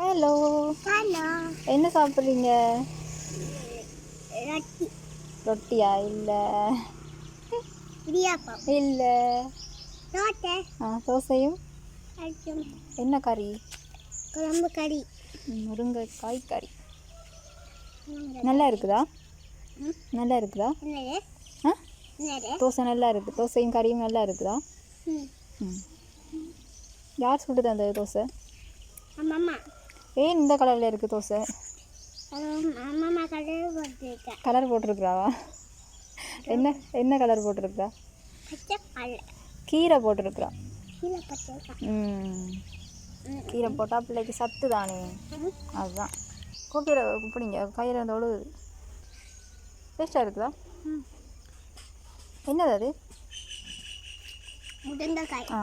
Hello hello என்ன சாப்பிட்றீங்க? ரொட்டி. ரொட்டியா? இல்லை. இடியாப்பம். இல்லை. தோட்டை ஆ தோசையும்? என்ன கறி? குழம்பு கறி. முருங்கைக்காய் கறி. நல்லா இருக்குதா. நல்லா இருக்குதா? ஆ? தோசை நல்லா இருக்குது தோசையும் கறியும் நல்லா இருக்குதா? ம். யார் சுட்டு தந்தது தோசை? அம்மம்மா ஏன் இந்த கலரில் இருக்குது தோசை. கலர் போட்டிருக்குறாவா? என்ன என்ன கலர் போட்டிருக்கா? பச்சை கல் கீரை போட்டிருக்குறா. கீரை போட்டால் பிள்ளைக்கு சத்து தானே. அதுதான் கூப்பிட பிடிங்க கையில் அந்த ஒழுகுது டேஸ்ட்டாக இருக்குதா? என்னது அது? முருங்கைக்காய். ஆ.